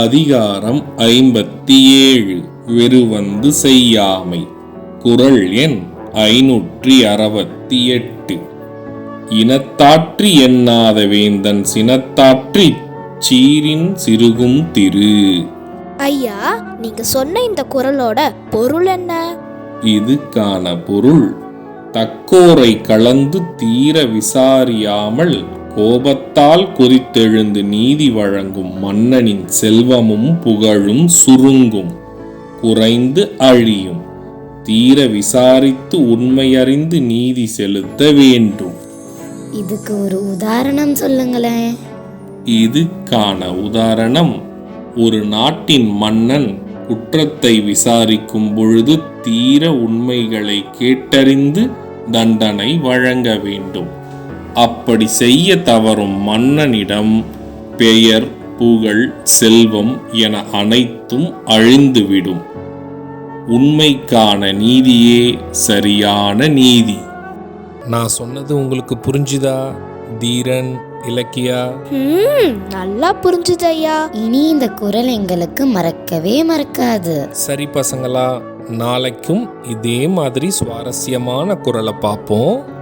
அதிகாரம் ஐம்பத்தி ஏழு வெறுவந்து செய்யாமை. குரல் எண் ஐநூற்றி அறுபத்தி எட்டு இனத்தாற்றி எண்ணாத வேந்தன் சினத்தாற்றி சீரின் சிறுகும் திரு. ஐயா நீங்க சொன்ன இந்த குரலோட பொருள் என்ன? இதுக்கான பொருள். தக்கோரை கலந்து தீர விசாரியாமல் கோபத்தால் கொதித்தெழுந்து நீதி வழங்கும் மன்னனின் செல்வமும் புகழும் சுருங்கும் குறைந்து அழியும். தீர விசாரித்து உண்மையறிந்து நீதி செலுத்த வேண்டும். இதுக்கு ஒரு உதாரணம் சொல்லுங்களேன் இதுக்கான உதாரணம். ஒரு நாட்டின் மன்னன் குற்றத்தை விசாரிக்கும் பொழுது தீர உண்மைகளை கேட்டறிந்து தண்டனை வழங்க வேண்டும். அப்படி செய்ய தவறும் மன்னனிடம் பெயர் புகழ் செல்வம் என அனைத்தும் அழிந்துவிடும். உண்மைக்கான நீதியே சரியான நீதி. நான் சொன்னது உங்களுக்கு புரிஞ்சுதா தீரன் இலக்கியா? ம் நல்லா புரிஞ்சுது ஐயா இனி இந்த குரல் எங்களுக்கு மறக்கவே மறக்காது. சரி பசங்களா நாளைக்கும் இதே மாதிரி சுவாரஸ்யமான குரலை பார்ப்போம்.